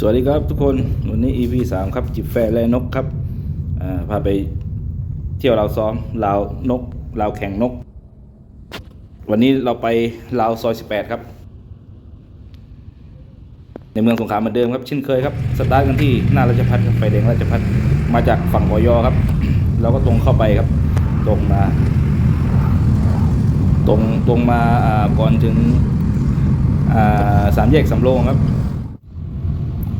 สวัสดีครับทุกคนวันนี้ EP สามครับ จิบแฟและนกครับพาไปเที่ยวลาซ้อมลานกลาแข่งนก วันนี้เราไปลาซอย 18 ครับ ในเมืองสงขลาเหมือนเดิมครับเช่นเคยครับสตาร์ทกันที่หน้าราชพัฒครับไฟแดงราชพัฒน์มาจากฝั่งบอยอครับ เราก็ตรงเข้าไปครับ ตรงมา ตรงตรงมาอ่าก่อนถึงอ่าสามแยกสำโรงครับ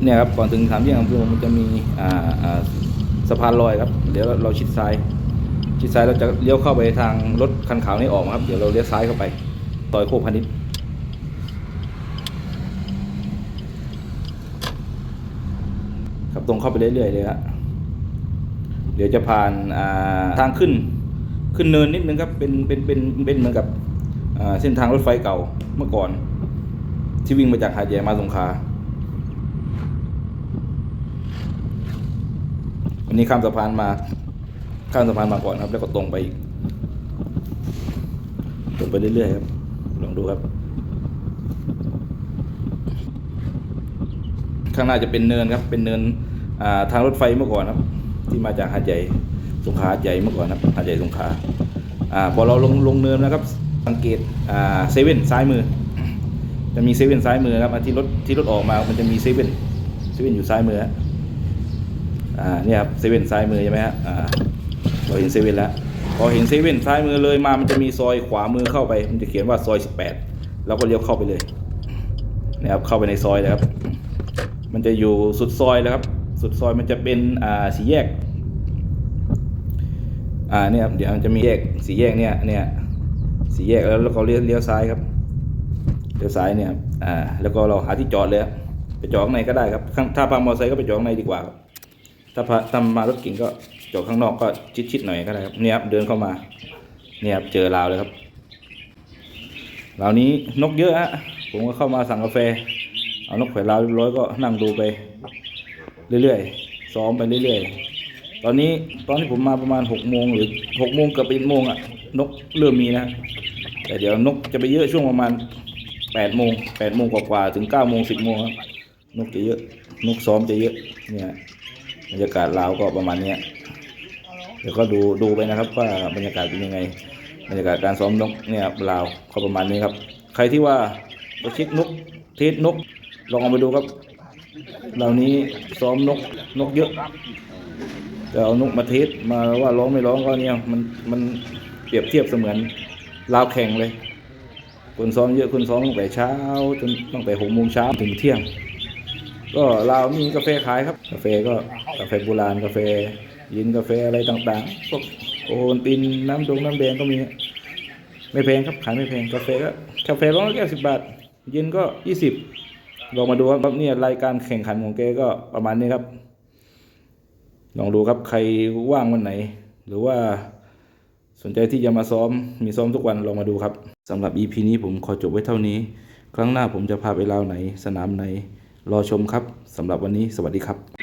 เนี่ยครับก่อนถึงสามแยกสำโรงมันจะมีอ่าอ่าสะพานลอยครับเดี๋ยวเราชิดซ้าย ชิดซ้ายเราจะเลี้ยวเข้าไปทางรถคันขาวนี่ออกมาครับ เดี๋ยวเราเลี้ยวซ้ายเข้าไปซอยโคกพาณิชย์ครับตรงเข้าไปเรื่อยๆเลยครับเดี๋ยวจะผ่านอ่าทางขึ้นขึ้นเนินนิดนึงครับเป็นเป็นเป็นเป็นเหมือนกับอ่าเส้นทางรถไฟเก่าเมื่อก่อน ที่วิ่งมาจากหาดใหญ่มาสงขลา วั นนี้ข้ามสะพานมาข้ามสะพานมาก่อนครับ แล้วก็ตรงไปอีกตรงไปเรื่อยๆครับลองดูครับ ข้างหน้าจะเป็นเนินครับ เป็นเนินาทางรถไฟเมื่อก่อนครับ ที่มาจากหาดใหญ่สงขลาหาดใหญ่เมื่อก่อนครับหาดใหญ่สงขลาอาพอเราลงลงเนินนะครับ สังเกตเซเว่นซ้ายมือ จะมีเซเว่นซ้ายมือครับที่รถที่รถออกมา มันจะมีเซเว่นเซเว่นอยู่ซ้ายมือฮะ อ่าเนี่ยครับเซเว่นซ้ายมือใช่ไหมฮะอ่าเราเห็นเซเว่นแล้วพอเห็นเซเว่นซ้ายมือเลยมามันจะมีซอยขวามือเข้าไป มันจะเขียนว่าซอย 18เราก็เลี้ยวเข้าไปเลยนะครับเข้าไปในซอยเลยครับ มันจะอยู่สุดซอยแล้วครับ สุดซอยมันจะเป็นอ่าสี่แยกอ่าเนี่ยครับเดี๋ยวมันจะมีแยกสี่แยกเนี่ยเนี่ยสี่แยกแล้วแล้วก็เลี้ยวเลี้ยวซ้ายครับเลี้ยวซ้ายเนี่ยอ่าแล้วก็เราหาที่จอดเลยครับไปจอดข้างในก็ได้ครับถ้าพามอเตอร์ไซค์ก็ไปจอดข้างในดีกว่าครับ ถ้าพาถ้ามารถเก๋งก็จอดข้างนอกก็ชิดๆหน่อยก็ได้ครับเนี่ยครับเดินเข้ามาเนี่ยครับเจอราวเลยครับราวนี้นกเยอะฮะผมก็เข้ามาสั่งกาแฟ เอานกแขวนราวเรียบร้อยก็นั่งดูไป เรื่อยๆซ้อมไปเรื่อยๆ ตอนนี้ตอนที่ผมมาประมาณหกโมงหรือหกโมงเกับเป็นโมงอะนกเริ่มมีนะแต่เดี๋ยวนกจะไปเยอะช่วงประมาณแปดโมงแปดโมงกว่าๆถึงเก้าโมงสิบโมงครับนกจะเยอะนกซ้อมจะเยอะเนี่ย บรรยากาศลาวก็ประมาณนี้เดี๋ยวก็ดูดูไปนะครับว่าบรรยากาศเป็นยังไง บรรยากาศการซ้อมนกเนี่ยลาวก็ประมาณนี้ครับ ใครที่ว่าจะช็คนกเทสนกลองเอาไปดูครับ เหล่านี้ซ้อมนกนกเยอะจะเอานกมาเทสมาว่าร้องไม่ร้องก็เนี่ยมันมันเปรียบเทียบเสมือนลาวแข่งเลย คนซ้อมเยอะคนซ้อมตั้งแต่เช้าจนตั้งแต่หกโมงเช้าถึงเที่ยง ก็ลาวมีกาแฟขายครับ กาแฟก็กาแฟโบราณกาแฟเยินกาแฟอะไรต่างๆพวกโอโนตินน้ำดงน้ำแดงก็มี ไม่แพงครับขายไม่แพงกาแฟก็กาแฟร้อยแก้วสิบบาทเย็นก็ยี่สิบลองมาดูครับเนี่ยรายการแข่งขันของแกก็ประมาณนี้ครับ ลองดูครับใครว่างวันไหน หรือว่าสนใจที่จะมาซ้อมมีซ้อมทุกวันลองมาดูครับสำหรับ EP นี้ผมขอจบไว้เท่านี้ ครั้งหน้าผมจะพาไปลาวไหน สนามไหน รอชมครับสำหรับวันนี้สวัสดีครับ